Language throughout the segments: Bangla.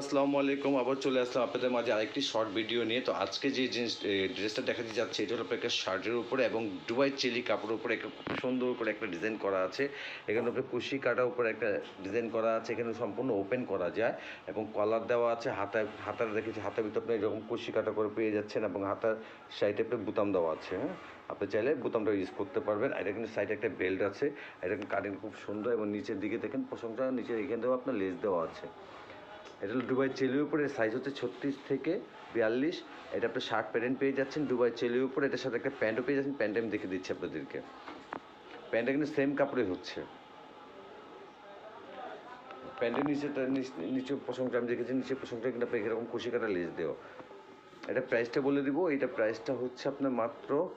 আসসালামু আলাইকুম, আবার চলে আসলাম আপনাদের মাঝে আরেকটি শর্ট ভিডিও নিয়ে। তো আজকে যে জিনিস ড্রেসটা দেখাতে যাচ্ছে, এটা হলো একটা শার্টের উপরে এবং দুবাই চিলি কাপড়ের উপরে একটা খুব সুন্দর করে একটা ডিজাইন করা আছে। এখানে আপনার কুশি কাটার উপরে একটা ডিজাইন করা আছে, এখানে সম্পূর্ণ ওপেন করা যায় এবং কলার দেওয়া আছে হাতায় হাতার দেখেছি, হাতের ভিতরে আপনি এরকম কুশি কাটা করে পেয়ে যাচ্ছেন এবং হাতার সাইডে আপনার বুতাম দেওয়া আছে হ্যাঁ? আপনি চাইলে বুতামটা ইউজ করতে পারবেন। এটা কিন্তু সাইডে একটা বেল্ট আছে এটা কিন্তু কাটিং খুব সুন্দর এবং নিচের দিকে দেখেন প্রসঙ্গটা নিচে এখান থেকেও আপনার লেস দেওয়া আছে। এটা হলো দুবাই চেলির উপরে সাইজ হচ্ছে ছত্রিশ থেকে বিয়াল্লিশ। এটা আপনি শার্ট প্যান্ট পেয়ে যাচ্ছেন, দুবাই চেলির উপরে। এটার সাথে একটা প্যান্টও পেয়ে যাচ্ছেন প্যান্ট আমি দেখে দিচ্ছি আপনাদেরকে। প্যান্টটা কিন্তু সেম কাপড়ে হচ্ছে। প্যান্টের নিচেটা, নিচ- প্রসঙ্গটা আমি দেখেছি নিচে প্রসঙ্গটা কিন্তু আপনাকে এরকম কুশি কাটা লেস দেওয়া। এটা প্রাইসটা বলে দিব এটা প্রাইসটা হচ্ছে আপনার মাত্র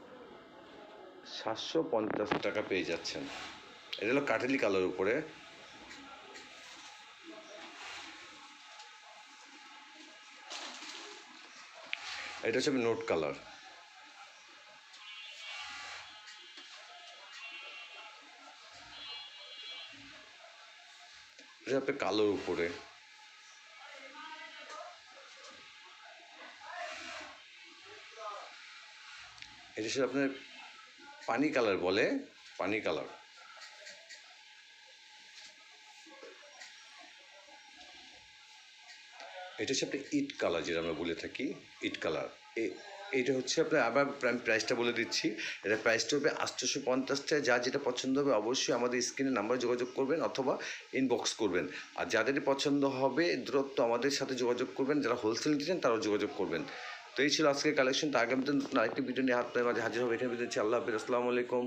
সাতশো পঞ্চাশ টাকা পেয়ে যাচ্ছেন। এটা হলো কাটেলি কালার উপরে। এটা হচ্ছে নোট কালার এটা আপনার কালোর উপরে। এটা হচ্ছে আপনার পানি কালার বলে, পানি কালার এটা হচ্ছে আপনার ইট কালার যেটা আমরা বলে থাকি, ইট কালার। এইটা হচ্ছে আপনার আবার আমি প্রাইসটা বলে দিচ্ছি। এটা প্রাইসটা হবে আটশোশো পঞ্চাশটা যা যেটা পছন্দ হবে অবশ্যই আমাদের স্ক্রিনে নাম্বারে যোগাযোগ করবেন অথবা ইনবক্স করবেন। আর যাদেরই পছন্দ হবে দূরত্ব আমাদের সাথে যোগাযোগ করবেন। যারা হোলসেল চান তারাও যোগাযোগ করবেন। তো এই ছিল আজকের কালেকশন তো আগামীতে নতুন আরেকটি ভিডিও নিয়ে হাত মাঝে হাজির হবে। এখানে নিচ্ছি। আল্লাহ হাফিজ। আসসালামু আলাইকুম।